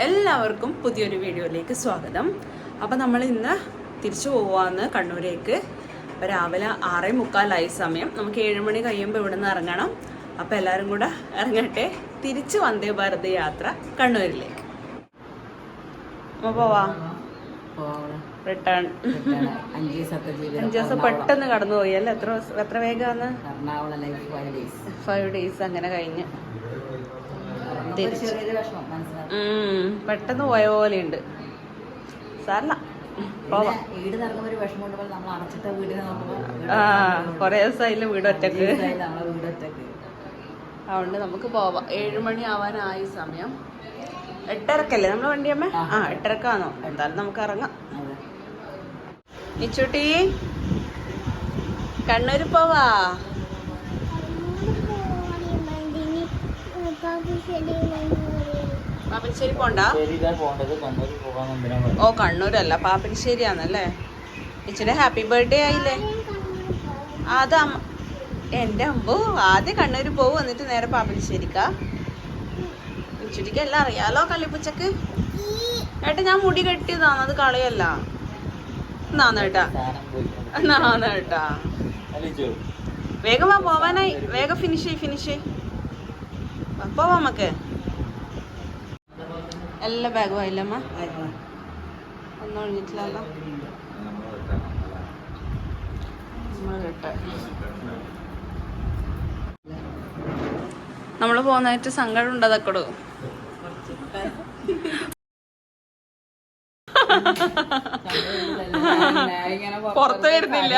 എല്ലാവർക്കും പുതിയൊരു വീഡിയോയിലേക്ക് സ്വാഗതം. അപ്പോൾ നമ്മൾ ഇന്ന് തിരിച്ചു പോവാന്ന് കണ്ണൂരേക്ക്. അപ്പോൾ രാവിലെ ആറേ മുക്കാലായി സമയം. നമുക്ക് ഏഴുമണി കഴിയുമ്പോൾ ഇവിടെ നിന്ന് ഇറങ്ങണം. അപ്പോൾ എല്ലാവരും കൂടെ ഇറങ്ങട്ടെ. തിരിച്ച് വന്ദേ ഭാരത് യാത്ര കണ്ണൂരിലേക്ക്. അപ്പോൾ പോവാ? റിട്ടേൺ. അഞ്ച് ദിവസം പെട്ടെന്ന് കടന്നു പോയി അല്ലേ? എത്ര ദിവസം- എത്ര വേഗമാണ് ഫൈവ് ഡേയ്സ് അങ്ങനെ കഴിഞ്ഞ്. പെട്ടെന്ന് പോയ പോലെയുണ്ട്. ആ കൊറേ ദിവസമായില്ല വീട് ഒറ്റയ്ക്ക്. നമ്മളെ അതുകൊണ്ട് നമുക്ക് പോവാം. ഏഴുമണി ആവാനായി സമയം. എട്ടരക്കല്ലേ വണ്ടി അമ്മ? ആ. എട്ടരക്കാണോ എന്തായാലും നമുക്ക് ഇറങ്ങാം. നിച്ചുട്ടി കണ്ണൂര് പോവാ. പാപ്പൻശ്ശേരി പോണ്ട? ഓ കണ്ണൂരല്ല. പാപ്പൻശ്ശേരിയാണല്ലേ ഇച്ചിരി ഹാപ്പി ബർത്ത്ഡേ ആയില്ലേ? അത് എന്റെ അമ്പു ആദ്യം കണ്ണൂര് പോവും എന്നിട്ട് നേരെ പാപ്പൻശ്ശേരിക്കാ. നിച്ചുടിക്ക് എല്ലാം അറിയാലോ കള്ളിപ്പുച്ചക്ക്. ഏട്ടാ ഞാൻ മുടി കെട്ടിയതാണ് അത് കളയല്ല. നാന്നേട്ടാ നാന്നേട്ടാ വേഗം വാ പോവാനായി. വേഗം ഫിനിഷ് ചെയ് ഫിനിഷ് ചെയ് പോവാം നമുക്ക് എല്ലാ ബാഗും ആയില്ലമ്മ ഒന്നും ഒഴിഞ്ഞിട്ടില്ലല്ലോ നമ്മൾ പോന്നായിട്ട് നമ്മൾ പോകുന്നതായിട്ട് സങ്കടം ഉണ്ട് അതൊക്കെ പുറത്ത് വരുന്നില്ല.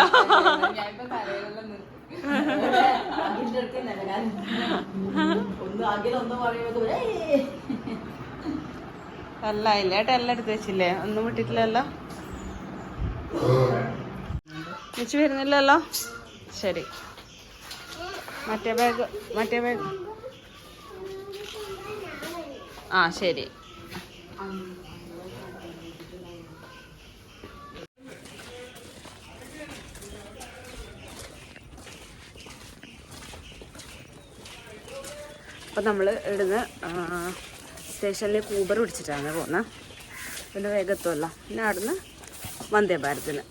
അല്ല ഇല്ല ഏട്ടാ എല്ലാം എടുത്ത് വെച്ചില്ലേ? ഒന്നും വിട്ടിട്ടില്ലല്ലോ? വെച്ച് വരുന്നില്ലല്ലോ? ശരി. മറ്റേ ബാഗ് മറ്റേ ബാഗ് ആ ശരി. അപ്പം നമ്മൾ ഇവിടുന്ന് സ്റ്റേഷനിലേക്ക് ഊബർ പിടിച്ചിട്ടാണ് പോകുന്നത് പിന്നെ വേഗം എത്തുമല്ലോ പിന്നെ അവിടുന്ന് വന്ദേ ഭാരതിന്.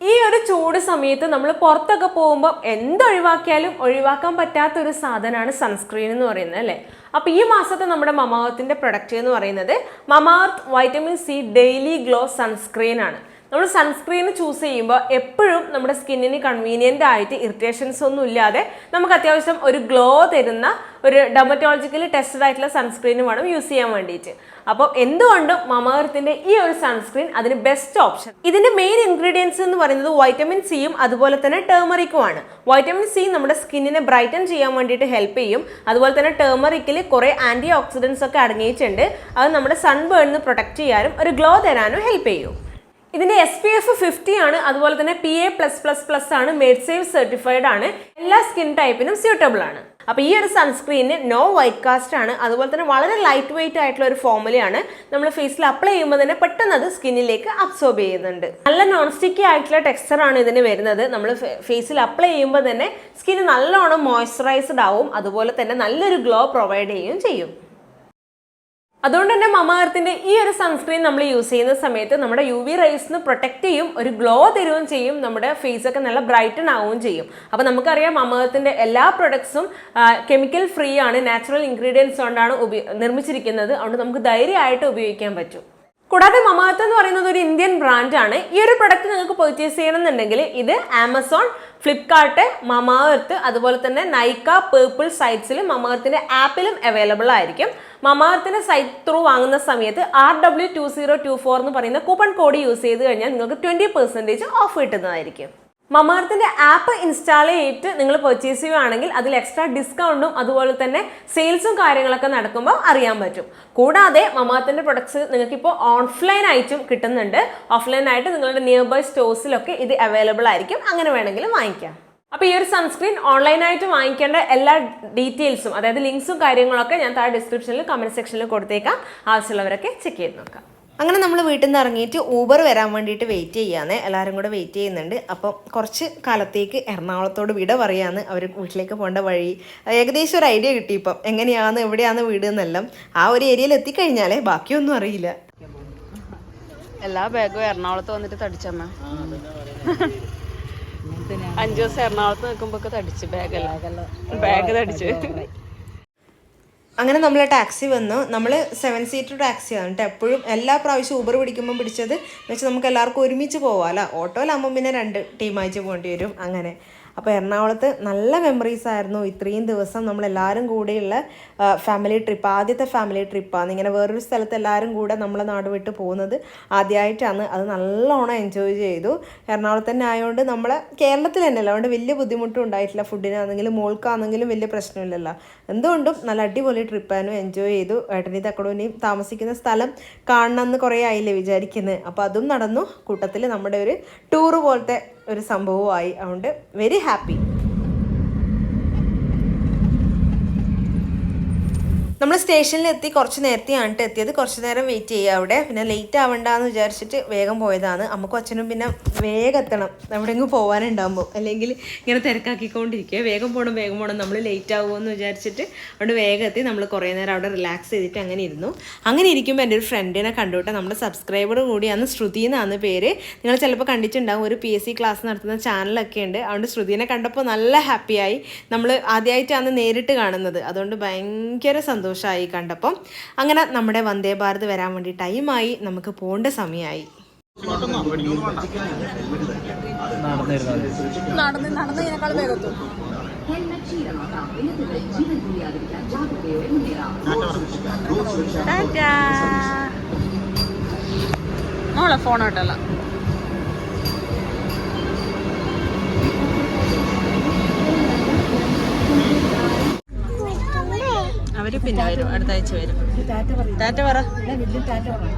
ഈ ഒരു ചൂട് സമയത്ത് നമ്മൾ പുറത്തൊക്കെ പോകുമ്പോൾ എന്തൊഴിവാക്കിയാലും ഒഴിവാക്കാൻ പറ്റാത്ത ഒരു സാധനമാണ് സൺസ്ക്രീൻ എന്ന് പറയുന്നത് അല്ലേ? അപ്പോൾ ഈ മാസത്തെ നമ്മുടെ മമാർത്തിന്റെ പ്രൊഡക്റ്റ് എന്ന് പറയുന്നത് Mamaearth vitamin C daily glow sunscreen ആണ്. നമ്മൾ സൺസ്ക്രീൻ ചൂസ് ചെയ്യുമ്പോൾ എപ്പോഴും നമ്മുടെ സ്കിന്നിന് കൺവീനിയന്റ് ആയിട്ട് ഇറിറ്റേഷൻസ് ഒന്നും ഇല്ലാതെ നമുക്ക് അത്യാവശ്യം ഒരു ഗ്ലോ തരുന്ന ഒരു ഡെമറ്റോളജിക്കലി ടെസ്റ്റഡ് ആയിട്ടുള്ള സൺസ്ക്രീനും വേണം യൂസ് ചെയ്യാൻ വേണ്ടിയിട്ട് അപ്പോൾ എന്തുകൊണ്ടും മമകർത്തിന്റെ ഈ ഒരു സൺസ്ക്രീൻ അതിന് ബെസ്റ്റ് ഓപ്ഷൻ ഇതിന്റെ മെയിൻ ഇൻഗ്രീഡിയൻസ് എന്ന് പറയുന്നത് വൈറ്റമിൻ സിയും അതുപോലെ തന്നെ ടേമറിക്കുമാണ് വൈറ്റമിൻ സി നമ്മുടെ സ്കിന്നിനെ ബ്രൈറ്റൻ ചെയ്യാൻ വേണ്ടിയിട്ട് ഹെൽപ്പ് ചെയ്യും. അതുപോലെ തന്നെ ടേമറിക്കിൽ കുറേ ആന്റി ഓക്സിഡൻസ് ഒക്കെ അടങ്ങിയിട്ടുണ്ട്. അത് നമ്മുടെ സൺബേണിന് പ്രൊട്ടക്റ്റ് ചെയ്യാനും ഒരു ഗ്ലോ തരാനും ഹെൽപ്പ് ചെയ്യും. ഇതിന്റെ എസ് പി എഫ് ഫിഫ്റ്റി ആണ് അതുപോലെ തന്നെ P A plus plus plus ആണ് മേഡ് സേവ് സർട്ടിഫൈഡ് ആണ്. എല്ലാ സ്കിൻ ടൈപ്പിനും സ്യൂട്ടബിൾ ആണ്. അപ്പോൾ ഈ ഒരു സൺസ്ക്രീനിന് നോ വൈറ്റ് കാസ്റ്റ് ആണ്. അതുപോലെ തന്നെ വളരെ ലൈറ്റ് വെയിറ്റ് ആയിട്ടുള്ള ഒരു ഫോമുലയാണ് നമ്മൾ ഫേസിൽ അപ്ലൈ ചെയ്യുമ്പോൾ തന്നെ പെട്ടെന്ന് അത് സ്കിന്നിലേക്ക് അബ്സോർബ് ചെയ്യുന്നുണ്ട്. നല്ല നോൺ സ്റ്റിക്കി ആയിട്ടുള്ള ടെക്സ്ചർ ആണ് ഇതിന് വരുന്നത്. നമ്മൾ ഫേസിൽ അപ്ലൈ ചെയ്യുമ്പോൾ തന്നെ സ്കിൻ നല്ലോണം മോയ്സ്ചറൈസ്ഡ് ആവും. അതുപോലെ തന്നെ നല്ലൊരു ഗ്ലോ പ്രൊവൈഡ് ചെയ്യുകയും ചെയ്യും. അതുകൊണ്ട് തന്നെ മമാർത്തിന്റെ ഈ ഒരു സൺസ്ക്രീൻ നമ്മൾ യൂസ് ചെയ്യുന്ന സമയത്ത് നമ്മുടെ യു വി റൈസിന് പ്രൊട്ടക്ട് ചെയ്യും ഒരു ഗ്ലോ തരുകയും ചെയ്യും നമ്മുടെ ഫേസ് ഒക്കെ നല്ല ബ്രൈറ്റൺ ആവുകയും ചെയ്യും. അപ്പോൾ നമുക്കറിയാം മമാർത്തിന്റെ എല്ലാ പ്രൊഡക്ട്സും കെമിക്കൽ ഫ്രീ ആണ് നാച്ചുറൽ ഇൻഗ്രീഡിയൻസ് കൊണ്ടാണ് നിർമ്മിച്ചിരിക്കുന്നത്. അതുകൊണ്ട് നമുക്ക് ധൈര്യമായിട്ട് ഉപയോഗിക്കാൻ പറ്റും. കൂടാതെ മമാത്ത് എന്ന് പറയുന്നത് ഒരു ഇന്ത്യൻ ബ്രാൻഡാണ് ഈ ഒരു പ്രൊഡക്റ്റ് നിങ്ങൾക്ക് പർച്ചേസ് ചെയ്യണമെന്നുണ്ടെങ്കിൽ ഇത് ആമസോൺ ഫ്ലിപ്കാർട്ട് മമാർത്ത് അതുപോലെ തന്നെ നൈക്ക പേർപ്പിൾ സൈറ്റ്സിലും മമാർത്തിന്റെ ആപ്പിലും അവൈലബിൾ ആയിരിക്കും. മമാർത്തിന്റെ സൈറ്റ് ത്രൂ വാങ്ങുന്ന സമയത്ത് R W two zero two four എന്ന് പറയുന്ന കൂപ്പൺ കോഡ് യൂസ് ചെയ്ത് കഴിഞ്ഞാൽ നിങ്ങൾക്ക് ട്വന്റി പെർസെന്റേജ് ഓഫ് കിട്ടുന്നതായിരിക്കും. മമാർത്തിന്റെ ആപ്പ് ഇൻസ്റ്റാൾ ചെയ്തിട്ട് നിങ്ങൾ പർച്ചേസ് ചെയ്യുകയാണെങ്കിൽ അതിൽ എക്സ്ട്രാ ഡിസ്കൗണ്ടും അതുപോലെ തന്നെ സെയിൽസും കാര്യങ്ങളൊക്കെ നടക്കുമ്പോൾ അറിയാൻ പറ്റും. കൂടാതെ മമാർത്തിന്റെ പ്രൊഡക്ട്സ് നിങ്ങൾക്ക് ഇപ്പോൾ ഓൺലൈൻ ആയിട്ടും കിട്ടുന്നുണ്ട്. ഓഫ്ലൈൻ ആയിട്ട് നിങ്ങളുടെ നിയർ ബൈ സ്റ്റോഴ്സിലൊക്കെ ഇത് അവൈലബിൾ ആയിരിക്കും. അങ്ങനെ വേണമെങ്കിലും വാങ്ങിക്കാം. അപ്പോൾ ഈ ഒരു സൺസ്ക്രീൻ ഓൺലൈനായിട്ട് വാങ്ങിക്കേണ്ട എല്ലാ ഡീറ്റെയിൽസും അതായത് ലിങ്ക്സും കാര്യങ്ങളൊക്കെ ഞാൻ താഴെ ഡിസ്ക്രിപ്ഷനിൽ കമന്റ് സെക്ഷനിൽ കൊടുത്തേക്കാം. ആവശ്യമുള്ളവരൊക്കെ ചെക്ക് ചെയ്ത് നോക്കാം. അങ്ങനെ നമ്മൾ വീട്ടിൽ നിന്ന് ഇറങ്ങിയിട്ട് ഊബർ വരാൻ വേണ്ടിയിട്ട് വെയിറ്റ് ചെയ്യാന്ന് എല്ലാവരും കൂടെ വെയിറ്റ് ചെയ്യുന്നുണ്ട്. അപ്പം കുറച്ച് കാലത്തേക്ക് എറണാകുളത്തോട് വിട പറയാന്ന് അവർ വീട്ടിലേക്ക് പോകേണ്ട വഴി. ഏകദേശം ഒരു ഐഡിയ കിട്ടി ഇപ്പം. എങ്ങനെയാന്ന് എവിടെയാന്ന് വീട് എന്നെല്ലാം ആ ഒരു ഏരിയയിൽ എത്തിക്കഴിഞ്ഞാലേ ബാക്കിയൊന്നും അറിയില്ല. എല്ലാ ബാഗും എറണാകുളത്ത് വന്നിട്ട് തടിച്ചമ്മ. അഞ്ചു ദിവസം എറണാകുളത്ത് നിൽക്കുമ്പോ തടിച്ചു ബാഗെല്ലാം. ബാഗ് തടിച്ച്. അങ്ങനെ നമ്മൾ ടാക്സി വന്നു. നമ്മൾ സെവൻ സീറ്റർ ടാക്സി ആണ് കേട്ടോ എപ്പോഴും എല്ലാ പ്രാവശ്യവും ഊബർ പിടിക്കുമ്പോൾ പിടിച്ചത് എന്ന് വെച്ചാൽ നമുക്ക് എല്ലാവർക്കും ഒരുമിച്ച് പോവാമല്ലോ ഓട്ടോയിലാകുമ്പോൾ പിന്നെ രണ്ട് ടീമായിട്ട് പോകേണ്ടി വരും അങ്ങനെ. അപ്പോൾ എറണാകുളത്ത് നല്ല മെമ്മറീസ് ആയിരുന്നു. ഇത്രയും ദിവസം നമ്മളെല്ലാവരും കൂടെയുള്ള ഫാമിലി ട്രിപ്പ് ആദ്യത്തെ ഫാമിലി ട്രിപ്പാണ് ഇങ്ങനെ വേറൊരു സ്ഥലത്ത് എല്ലാവരും കൂടെ നമ്മളെ നാട് വിട്ട് പോകുന്നത് ആദ്യമായിട്ടാണ് അത് നല്ലോണം എൻജോയ് ചെയ്തു. എറണാകുളത്ത് തന്നെ ആയതുകൊണ്ട് നമ്മൾ കേരളത്തിൽ തന്നെ അല്ല അതുകൊണ്ട് വലിയ ബുദ്ധിമുട്ടും ഉണ്ടായിട്ടില്ല. ഫുഡിനാണെങ്കിലും മോൾക്കാണെങ്കിലും വലിയ പ്രശ്നമില്ലല്ലോ. എന്തുകൊണ്ടും നല്ല അടിപൊളി ട്രിപ്പായിരുന്നു എൻജോയ് ചെയ്തു. ഏട്ടനി തക്കടൂനെയും താമസിക്കുന്ന സ്ഥലം കാണണമെന്ന് കുറേ ആയില്ലേ വിചാരിക്കുന്നത് അപ്പോൾ അതും നടന്നു. കൂട്ടത്തിൽ നമ്മുടെ ഒരു ടൂറ് പോലത്തെ ഒരു സംഭവമായി അതുകൊണ്ട് വെരി ഹാപ്പി നമ്മൾ സ്റ്റേഷനിൽ എത്തി കുറച്ച് നേരത്തെയാണ് എത്തിയത്. കുറച്ച് നേരം വെയിറ്റ് ചെയ്യുക അവിടെ. പിന്നെ ലേറ്റ് ആവണ്ടെന്ന് വിചാരിച്ചിട്ട് വേഗം പോയതാണ്. അമ്മക്കും അച്ഛനും പിന്നെ വേഗം എത്തണം. എവിടെയെങ്കിലും പോകാനുണ്ടാകുമ്പോൾ അല്ലെങ്കിൽ ഇങ്ങനെ തിരക്കാക്കിക്കൊണ്ടിരിക്കുക. വേഗം പോകണം വേഗം പോകണം നമ്മൾ ലേറ്റ് ആകുമെന്ന് വിചാരിച്ചിട്ട് അവിടെ വേഗം എത്തി. നമ്മൾ കുറേ നേരം അവിടെ റിലാക്സ് ചെയ്തിട്ട് അങ്ങനെ ഇരുന്നു. അങ്ങനെ ഇരിക്കുമ്പോൾ എന്റെ ഒരു ഫ്രണ്ടിനെ കണ്ടുവിട്ട് നമ്മുടെ സബ്സ്ക്രൈബർ കൂടിയാണ് ശ്രുതി എന്നാണ് പേര്. നിങ്ങൾ ചിലപ്പോൾ കണ്ടിട്ടുണ്ടാകും ഒരു പി എസ് സി ക്ലാസ് നടത്തുന്ന ചാനലൊക്കെ ഉണ്ട്. അതുകൊണ്ട് ശ്രുതിനെ കണ്ടപ്പോൾ നല്ല ഹാപ്പിയായി നമ്മൾ ആദ്യമായിട്ടാണ് നേരിട്ട് കാണുന്നത്. അതുകൊണ്ട് ഭയങ്കര സന്തോഷമായി കണ്ടപ്പം അങ്ങനെ നമ്മുടെ വന്ദേ ഭാരത് വരാൻ വേണ്ടി ടൈമായി നമുക്ക് പോകേണ്ട സമയമായി. മോളെ ഫോൺ ഇട്ടല്ല. അവർ പിന്നെ വരും. അടുത്ത ആഴ്ച വരും ടാറ്റ പറ.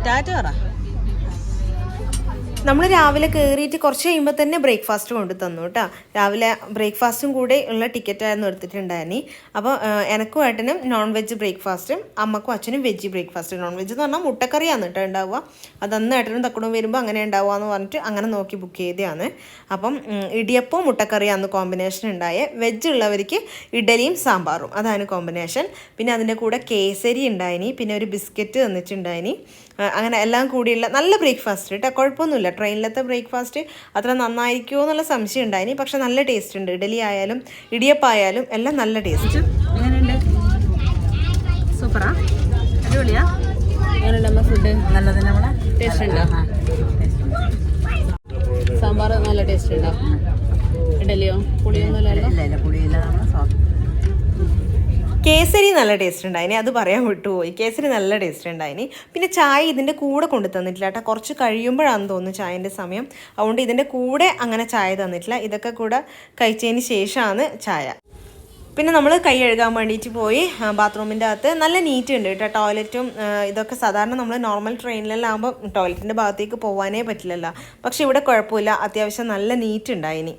ടാറ്റ പറ. നമ്മൾ രാവിലെ കയറിയിട്ട് കുറച്ച് കഴിയുമ്പോൾ തന്നെ ബ്രേക്ക്ഫാസ്റ്റ് കൊണ്ട് തന്നു കേട്ടോ. രാവിലെ ബ്രേക്ക്ഫാസ്റ്റും കൂടെ ഉള്ള ടിക്കറ്റായിരുന്നു എടുത്തിട്ടുണ്ടായിരുന്നു. അപ്പോൾ എനക്കും ഏട്ടനും നോൺ വെജ് ബ്രേക്ക്ഫാസ്റ്റും അമ്മക്കും അച്ഛനും വെജ് ബ്രേക്ക്ഫാസ്റ്റ് നോൺ വെജ് എന്ന് പറഞ്ഞാൽ മുട്ടക്കറിയാണ് കേട്ടോ ഉണ്ടാവുക. അതന്ന് ഏട്ടനും തക്കടും വരുമ്പോൾ അങ്ങനെ ഉണ്ടാവുക എന്ന് പറഞ്ഞിട്ട് അങ്ങനെ നോക്കി ബുക്ക് ചെയ്തതാണ്. അപ്പം ഇടിയപ്പവും മുട്ടക്കറിയാണ് കോമ്പിനേഷൻ ഉണ്ടായ. വെജ് ഉള്ളവർക്ക് ഇഡലിയും സാമ്പാറും. അതാണ് കോമ്പിനേഷൻ പിന്നെ അതിന്റെ കൂടെ കേസരി ഉണ്ടായിനി. പിന്നെ ഒരു ബിസ്ക്കറ്റ് തന്നിട്ടുണ്ടായിനി. അങ്ങനെ എല്ലാം കൂടിയുള്ള നല്ല ബ്രേക്ക്ഫാസ്റ്റ് കേട്ടോ കുഴപ്പമൊന്നുമില്ല. ട്രെയിനിലത്തെ ബ്രേക്ക്ഫാസ്റ്റ് അത്ര നന്നായിരിക്കുമോ എന്നുള്ള സംശയം ഉണ്ടായിനി. പക്ഷെ നല്ല ടേസ്റ്റ് ഉണ്ട്. ഇഡലി ആയാലും ഇടിയപ്പായാലും എല്ലാം നല്ല ടേസ്റ്റ് സൂപ്പറാ? അടിപൊളിയാ? ഫുഡ് നല്ലത് നമ്മളെ ടേസ്റ്റ് ഉണ്ടോ. സാമ്പാർ നല്ല ടേസ്റ്റ് ഉണ്ടോ? ഇഡലിയോ? പുളിയൊന്നുമില്ലല്ലോ ഇല്ല ഇല്ല പുളിയില്ല. നമ്മളെ കേസരി നല്ല ടേസ്റ്റ് ഉണ്ടായിനി അത് പറയാൻ വിട്ടുപോയി. കേസരി നല്ല ടേസ്റ്റ് ഉണ്ടായിനി പിന്നെ ചായ ഇതിന്റെ കൂടെ കൊണ്ടു തന്നിട്ടില്ല കേട്ടോ. കുറച്ച് കഴിയുമ്പോഴാണെന്ന് തോന്നുന്നു ചായന്റെ സമയം. അതുകൊണ്ട് ഇതിന്റെ കൂടെ അങ്ങനെ ചായ തന്നിട്ടില്ല. ഇതൊക്കെ കൂടെ കഴിച്ചതിന് ശേഷമാണ് ചായ. പിന്നെ നമ്മൾ കൈ കഴുകാൻ വേണ്ടിയിട്ട് പോയി ബാത്റൂമിന്റെ അകത്ത്. നല്ല നീറ്റ് ഉണ്ട് കേട്ടോ. ടോയ്ലറ്റും ഇതൊക്കെ സാധാരണ നമ്മൾ നോർമൽ ട്രെയിനിലെല്ലാം ആകുമ്പോൾ ടോയ്ലറ്റിന്റെ ഭാഗത്തേക്ക് പോകാനേ പറ്റില്ലല്ലോ. പക്ഷേ ഇവിടെ കുഴപ്പമില്ല. അത്യാവശ്യം നല്ല നീറ്റ് ഉണ്ടായിനി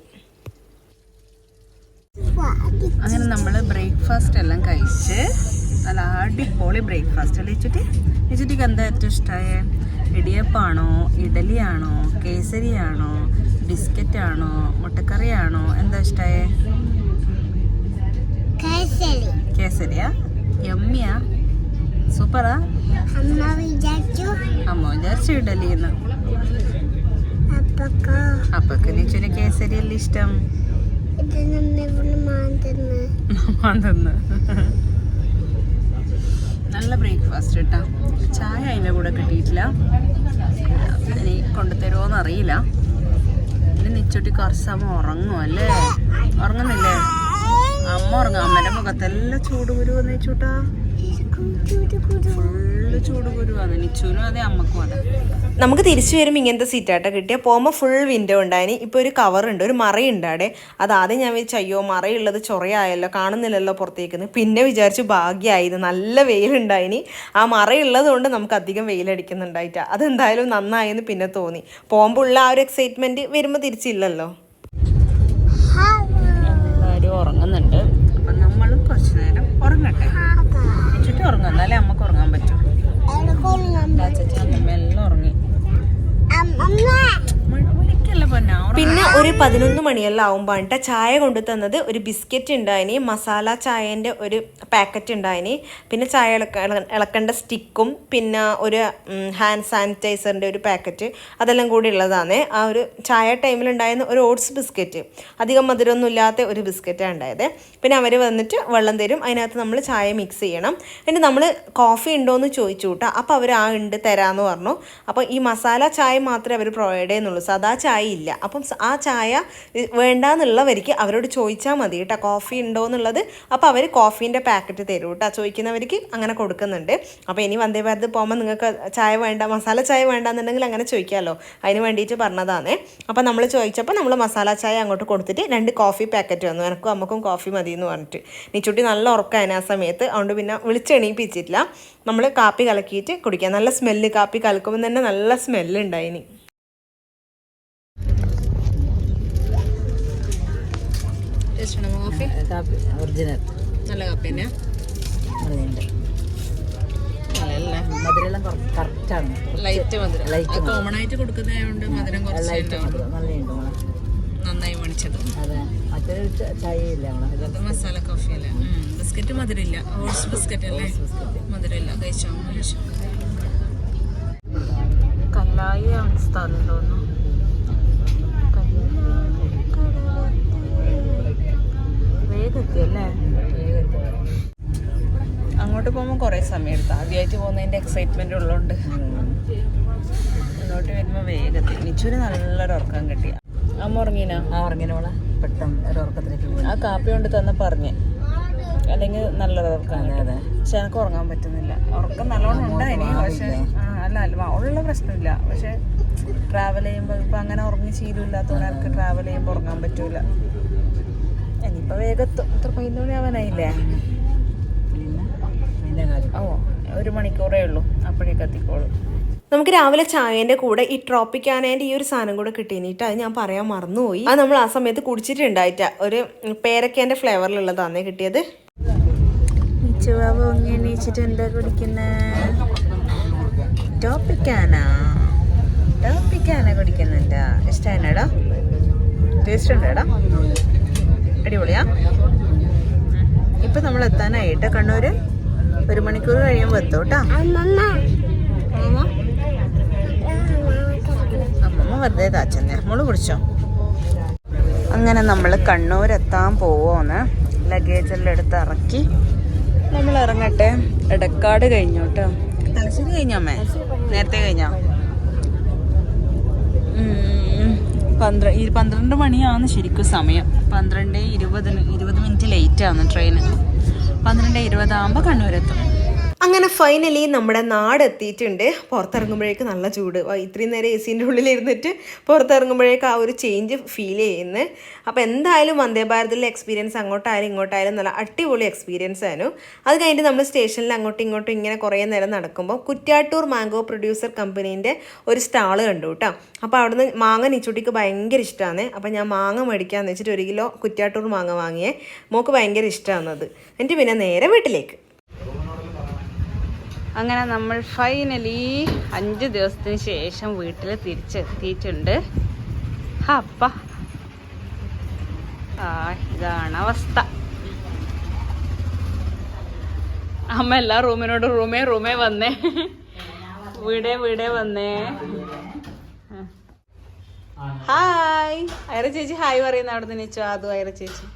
അങ്ങനെ നമ്മൾ ബ്രേക്ക്ഫാസ്റ്റ് എല്ലാം കഴിച്ച് നല്ല അടിപൊളി ബ്രേക്ക്ഫാസ്റ്റ് അല്ലേ ചേച്ചി? ചേച്ചിക്ക് എന്താ ഏറ്റവും ഇഷ്ടമായ ഇടിയപ്പാണോ ഇഡലിയാണോ കേസരിയാണോ ബിസ്ക്കറ്റാണോ മുട്ടക്കറിയാണോ? എന്താ ഇഷ്ടമായ കേസരി. കേസരിയാ? യമ്മിയാ? സൂപ്പറാ? അമ്മ വിചാരിച്ചു. അമ്മ വിചാരിച്ചു ഇഡലിന്ന് അപ്പൊക്കോ? നിച്ചുന് കേസരിയല്ലേ ഇഷ്ടം? നല്ല ബ്രേക്ക്ഫാസ്റ്റ് കേട്ടോ. ചായ അതിന്റെ കൂടെ കിട്ടിയിട്ടില്ല. ഇനി കൊണ്ടുതരുമോന്ന് അറിയില്ല ഇനി നിച്ചുട്ടി കുറച്ച് സമയം ഉറങ്ങും അല്ലേ? ഉറങ്ങുന്നില്ലേ? അമ്മ ഉറങ്ങും. അമ്മയുടെ മുഖത്തെല്ലാം ചൂട് കുരുവെന്ന് വെച്ചൂട്ടാ. ഫുള്ള് ചൂട് കുരുവാണ് നിച്ചൂനും അതെ അമ്മക്കും അതെ. നമുക്ക് തിരിച്ചു വരുമ്പോൾ ഇങ്ങനത്തെ സീറ്റാട്ട കിട്ടിയ. പോകുമ്പോൾ ഫുൾ വിൻഡോ ഉണ്ടായിന്. ഇപ്പോൾ ഒരു കവർ ഉണ്ട് ഒരു മറയുണ്ട് അവിടെ. അത് ആദ്യം ഞാൻ വിചാരിച്ചു അയ്യോ മറയുള്ളത് ചൊറയായല്ലോ കാണുന്നില്ലല്ലോ പുറത്തേക്ക് പിന്നെ വിചാരിച്ചു ഭാഗ്യമായത് നല്ല വെയിലുണ്ടായിനി. ആ മറയുള്ളത് കൊണ്ട് നമുക്ക് അധികം വെയിലടിക്കുന്നുണ്ടായിട്ടാ. അതെന്തായാലും നന്നായെന്ന് പിന്നെ തോന്നി. പോകുമ്പോൾ ഉള്ള ആ ഒരു എക്സൈറ്റ്മെന്റ് വരുമ്പോൾ തിരിച്ചില്ലല്ലോ. ഉറങ്ങട്ടെ ചുറ്റി ഉറങ്ങും. എന്നാലേ അമ്മയ്ക്ക് ഉറങ്ങാൻ പറ്റും. മെല്ലെ ഉറങ്ങി. ഉറങ്ങും ഒരു പതിനൊന്ന് മണിയെല്ലാം ആവുമ്പോഴാണ് ചായ കൊണ്ടു തന്നത് ഒരു ബിസ്ക്കറ്റ് ഉണ്ടായിനി മസാല ചായേന്റെ ഒരു പാക്കറ്റ് ഉണ്ടായിനി. പിന്നെ ചായ ഇളക്ക ഇളക്കേണ്ട സ്റ്റിക്കും പിന്നെ ഒരു ഹാൻഡ് സാനിറ്റൈസറിന്റെ ഒരു പാക്കറ്റ് അതെല്ലാം കൂടി ഉള്ളതാണ്. ആ ഒരു ചായ ടൈമിൽ ഉണ്ടായിരുന്ന ഒരു ഓട്സ് ബിസ്ക്കറ്റ്. അധികം മധുരമൊന്നും ഇല്ലാത്ത ഒരു ബിസ്ക്കറ്റാണ് ഉണ്ടായത്. പിന്നെ അവർ വന്നിട്ട് വെള്ളം തരും. അതിനകത്ത് നമ്മൾ ചായ മിക്സ് ചെയ്യണം. എന്നിട്ട് നമ്മൾ കോഫി ഉണ്ടോ എന്ന് ചോദിച്ചു കൂട്ടാ അപ്പോൾ അവർ ആ ഉണ്ട് തരാമെന്ന് പറഞ്ഞു. അപ്പോൾ ഈ മസാല ചായ മാത്രമേ അവർ പ്രൊവൈഡ് ചെയ്യുന്നുള്ളൂ. സദാ ചായ ഇല്ല. അപ്പം ആ ചായ വേണ്ടാന്നുള്ളവർക്ക് അവരോട് ചോദിച്ചാൽ മതി കേട്ടോ. കോഫി ഉണ്ടോ എന്നുള്ളത് അപ്പോൾ അവർ കോഫീന്റെ പാക്കറ്റ് തരും കേട്ടോ. ചോദിക്കുന്നവർക്ക് അങ്ങനെ കൊടുക്കുന്നുണ്ട്. അപ്പോൾ ഇനി വന്ദേ ഭാരത് പോകുമ്പോൾ നിങ്ങൾക്ക് ചായ വേണ്ട മസാല ചായ വേണ്ടാന്നുണ്ടെങ്കിൽ അങ്ങനെ ചോദിക്കാമല്ലോ അതിന് വേണ്ടിയിട്ട് പറഞ്ഞതാണ്. അപ്പോൾ നമ്മൾ ചോദിച്ചപ്പോൾ നമ്മൾ മസാല ചായ അങ്ങോട്ട് കൊടുത്തിട്ട് രണ്ട് കോഫി പാക്കറ്റ് വന്നു എനക്കും അമ്മക്കും കോഫി മതി എന്ന് പറഞ്ഞിട്ട്. നീച്ചുട്ടി നല്ല ഉറക്കമായിരുന്നു ആ സമയത്ത്. അതുകൊണ്ട് പിന്നെ വിളിച്ചെണീപ്പിച്ചിട്ടില്ല. നമ്മൾ കാപ്പി കലക്കിയിട്ട് കുടിക്കുക നല്ല സ്മെല്ല്. കാപ്പി കലക്കുമ്പോൾ തന്നെ നല്ല സ്മെല്ല് ഉണ്ടായിനി കോഫി കാപ്പി ഒറിജിനൽ നല്ല കാപ്പി തന്നെ മധുരമുണ്ട്. നല്ലല്ലേ മധുരമെല്ലാം കറക്റ്റാണ് ലൈറ്റ് മധുരം. ലൈറ്റ് കോമൺ ആയിട്ട് കൊടുക്കുന്നതുകൊണ്ട് മധുരം കുറച്ച് നല്ലുണ്ട് നന്നായി മണിച്ചത്. അതെ. മറ്റൊരു ചായയില്ല മോളെ. ഇത് മസാല കോഫി അല്ല ബിസ്ക്കറ്റ് മധുരമില്ല. ഓട്സ് ബിസ്ക്കറ്റ് അല്ലേ? മധുരമില്ല. കഴിച്ചോ? കഴിച്ചോ? കല്ലായി ആണ് സ്ഥലം അങ്ങോട്ട് പോകുമ്പോൾ കുറേ സമയം എടുത്തു ആദ്യമായിട്ട് പോകുന്നതിന്റെ എക്സൈറ്റ്മെന്റ് ഉള്ളതുകൊണ്ട് ഇങ്ങോട്ട് വരുമ്പോൾ വേഗത്തിൽ. മിച്ചൂര് നല്ലൊരു ഉറക്കം കിട്ടി. അമ്മ ഉറങ്ങിനാ? ആ ഉറങ്ങിനോളെ പെട്ടെന്ന് ഒരു ഉറക്കത്തിലേക്ക് പോയി. ആ കാപ്പി കൊണ്ട് തന്നെ പറഞ്ഞു. അല്ലെങ്കിൽ നല്ലൊരു ഉറക്കം അതെ പക്ഷെ എനിക്ക് ഉറങ്ങാൻ പറ്റുന്നില്ല. ഉറക്കം നല്ലോണം ഉണ്ടായിനി പക്ഷെ ആ, അല്ല അല്ല ഉള്ള പ്രശ്നമില്ല. പക്ഷെ ട്രാവൽ ചെയ്യുമ്പോൾ ഇപ്പം അങ്ങനെ ഉറങ്ങി ശീലമില്ലാത്തതുകൊണ്ട് എനിക്ക് ട്രാവൽ ചെയ്യുമ്പോൾ ഉറങ്ങാൻ പറ്റൂല. ഇനിയിപ്പോൾ വേഗത്തും ഇത്ര പതിനൊന്ന് മണി ആവാനായില്ലേ? പിന്നെ? ഓ ഒരു മണിക്കൂറേ ഉള്ളൂ. അപ്പോഴേക്ക് എത്തിക്കോളൂ. നമുക്ക് രാവിലെ ചായന്റെ കൂടെ ഈ ട്രോപ്പിക്കാനേന്റെ ഈ ഒരു സാധനം കൂടെ കിട്ടിയിട്ട് അത് ഞാൻ പറയാൻ മറന്നുപോയി. അത് നമ്മൾ ആ സമയത്ത് കുടിച്ചിട്ടുണ്ടായിട്ട. ഒരു പേരക്കേന്റെ ഫ്ലേവറിലുള്ളതാന്നേ കിട്ടിയത്. മിച്ചുവാവ് എണീച്ചിട്ട് എന്താ കുടിക്കുന്നേ? ടോപ്പിക്കാനാ ടോപ്പിക്കാന കുടിക്കുന്നുണ്ടാ. ഇഷ്ടമായിടാ ടേസ്റ്റ് ഉണ്ടേടാ അടിപൊളിയാ. ഇപ്പൊ നമ്മൾ എത്താനായിട്ട് കണ്ണൂര് ഒരു മണിക്കൂർ കഴിയുമ്പോ എത്തും കേട്ടാ. അമ്മമ്മ? വെറുതെ താച്ചന്നെ മോൾ കുടിച്ചോ? അങ്ങനെ നമ്മൾ കണ്ണൂർ എത്താൻ പോവുമെന്ന് ലഗേജ് എല്ലാം എടുത്ത് ഇറക്കി. നമ്മൾ ഇറങ്ങട്ടെ. എടക്കാട് കഴിഞ്ഞു കേട്ടോ. തലശ്ശേരി കഴിഞ്ഞോ അമ്മേ? നേരത്തെ കഴിഞ്ഞോ? പന്ത്ര പന്ത്രണ്ട് മണിയാണ് ശരിക്കും സമയം. പന്ത്രണ്ട് ഇരുപതിന് ഇരുപത് മിനിറ്റ് ലേറ്റ് ആണ് ട്രെയിന് പന്ത്രണ്ട് ഇരുപതാകുമ്പോൾ കണ്ണൂരെത്തും. അങ്ങനെ ഫൈനലി നമ്മുടെ നാട് എത്തിയിട്ടുണ്ട് പുറത്തിറങ്ങുമ്പോഴേക്ക് നല്ല ചൂട്. ഇത്രയും നേരം എ സീന്റെ ഉള്ളിലിരുന്നിട്ട് പുറത്തിറങ്ങുമ്പോഴേക്ക് ആ ഒരു ചേഞ്ച് ഫീൽ ചെയ്യുന്നു. അപ്പോൾ എന്തായാലും വന്ദേ ഭാരതിലെ എക്സ്പീരിയൻസ് അങ്ങോട്ടായാലും ഇങ്ങോട്ടായാലും നല്ല അടിപൊളി എക്സ്പീരിയൻസ് ആയിരുന്നു. അത് കഴിഞ്ഞിട്ട് നമ്മൾ സ്റ്റേഷനിൽ അങ്ങോട്ടും ഇങ്ങോട്ടും ഇങ്ങനെ കുറേ നേരം നടക്കുമ്പോൾ കുറ്റ്യാട്ടൂർ മാംഗോ പ്രൊഡ്യൂസർ കമ്പനീന്റെ ഒരു സ്റ്റാൾ കണ്ടു കേട്ടോ അപ്പോൾ അവിടുന്ന് മാങ്ങ നിച്ചുട്ടിക്ക് ഭയങ്കര ഇഷ്ടമാണ് അപ്പോൾ ഞാൻ മാങ്ങ മേടിക്കാമെന്ന് വെച്ചിട്ട് ഒരു കിലോ കുറ്റ്യാട്ടൂർ മാങ്ങ വാങ്ങിയേ. മോക്ക് ഭയങ്കര ഇഷ്ടമാണത് എന്നിട്ട് പിന്നെ നേരെ വീട്ടിലേക്ക്. അങ്ങനെ നമ്മൾ ഫൈനലി അഞ്ച് ദിവസത്തിന് ശേഷം വീട്ടിൽ തിരിച്ചെത്തിയിട്ടുണ്ട്. അപ്പ. ആ ഇതാണ് അവസ്ഥ. അമ്മ എല്ലാ റൂമിനോട് റൂമേ റൂമേ വന്നേ. വീടെ വീടെ വന്നേ. ഹായ്. അയറ ചേച്ചി ഹായ് പറയുന്ന. അവിടെ നിന്ന് വെച്ചോ അതും അയറ ചേച്ചി.